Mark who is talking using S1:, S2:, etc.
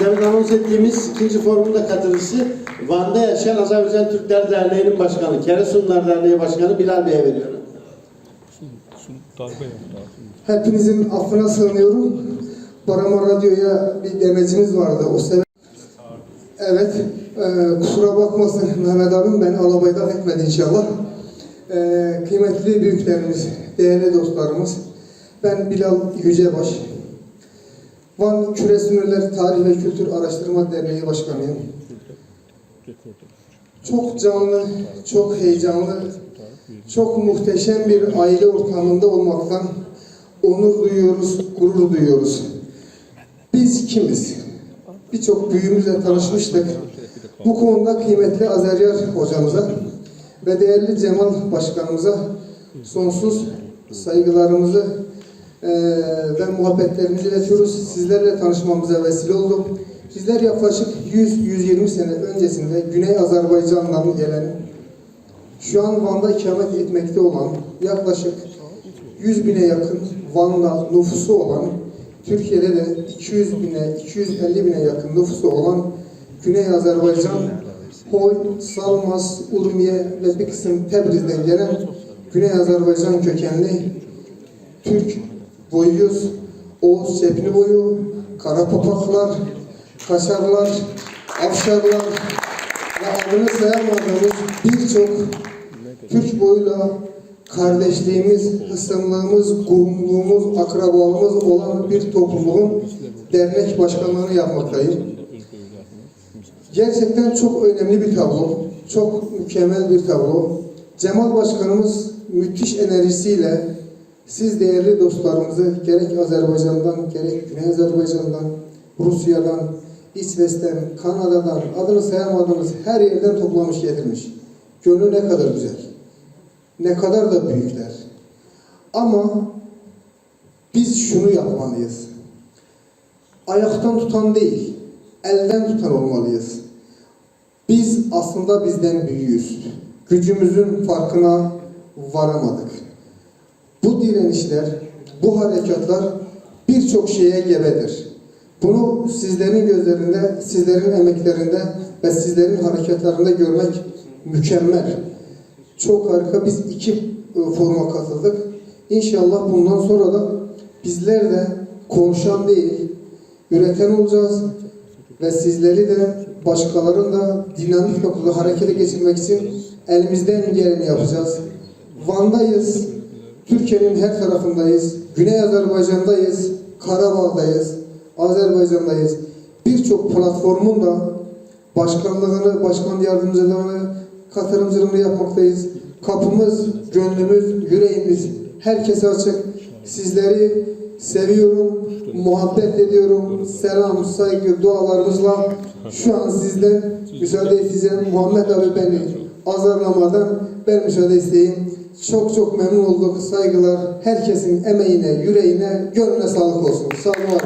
S1: demin anons ettiğimiz ikinci forumun da katılıcısı Van'da yaşayan Azerbaycan Türkler Derneği'nin başkanı, Keresunlar Derneği Başkanı Bilal Bey'e veriyorum.
S2: Hepinizin affına sığınıyorum. Barama Radyo'ya bir demecimiz vardı. O sebep... Evet, e, kusura bakmasın Mehmet abim beni alabaydan etmedi inşallah. E, kıymetli büyüklerimiz, değerli dostlarımız, ben Bilal Yücebaş. Van Küresünürler Tarih ve Kültür Araştırma Derneği Başkanıyım. Çok canlı, çok heyecanlı, çok muhteşem bir aile ortamında olmaktan onur duyuyoruz, gurur duyuyoruz. Biz kimiz? Birçok büyüğümüzle tanışmıştık. Bu konuda kıymetli Azeryar hocamıza ve değerli Cemal Başkanımıza sonsuz saygılarımızı eee, ve muhabbetlerimizi iletiyoruz. Sizlerle tanışmamıza vesile oldu. Bizler yaklaşık 100-120 sene öncesinde Güney Azerbaycan'dan gelen şu an Van'da ikamet etmekte olan yaklaşık 100 bine yakın Van'da nüfusu olan Türkiye'de de 200 bine 250 bine yakın nüfusu olan Güney Azerbaycan Hoy, Salmas, Urmiye ve bir kısım Tebriz'den gelen Güney Azerbaycan kökenli Türk boyuyuz. Oğuz Çepni boyu, Karapapaklar, Kaşarlar, Afşarlar ve adını sayamadığımız birçok Türk boyuyla kardeşliğimiz, hısımlığımız, kurumluğumuz, akrabalığımız olan bir topluluğun dernek başkanlığını yapmaktayım. Gerçekten çok önemli bir tablo, çok mükemmel bir tablo. Cemal Başkanımız müthiş enerjisiyle siz değerli dostlarımızı gerek Azerbaycan'dan, gerek Güney Azerbaycan'dan, Rusya'dan, İsveç'ten, Kanada'dan, adını sayamadığımız her yerden toplamış getirmiş. Gönlü ne kadar güzel. Ne kadar da büyükler. Ama biz şunu yapmalıyız. Ayaktan tutan değil, elden tutan olmalıyız. Biz aslında bizden büyüğüz. Gücümüzün farkına varamadık. Bu direnişler, bu harekatlar birçok şeye gebedir. Bunu sizlerin gözlerinde, sizlerin emeklerinde ve sizlerin hareketlerinde görmek mükemmel. Çok harika. Biz iki e, foruma katıldık. İnşallah bundan sonra da bizler de konuşan değil, üreten olacağız ve sizleri de başkalarının da dinamik noktada harekete geçirmek için elimizden geleni yapacağız. Van'dayız, Türkiye'nin her tarafındayız, Güney Azerbaycan'dayız, Karabağ'dayız, Azerbaycan'dayız. Birçok platformun da başkanlığını, başkan yardımcılığını, katılımcılığını yapmaktayız. Kapımız, gönlümüz, yüreğimiz herkese açık. Sizleri seviyorum, muhabbet ediyorum. Selam, saygı, dualarımızla şu an sizden müsaade isteyeceğim. Muhammed abi beni azarlamadan ben müsaade isteyeyim. Çok çok memnun olduk. Saygılar. Herkesin emeğine, yüreğine, gönlüne sağlık olsun. Sağ olun.